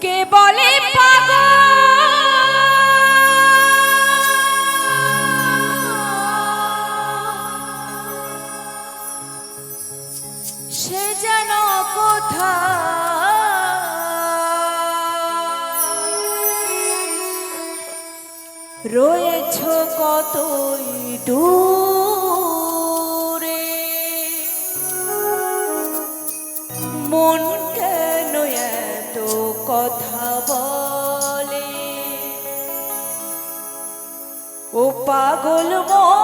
কে বলে সে যেন কোথা রয়েছ কতই দূরে? মন কথা বলে। ও পাগল মন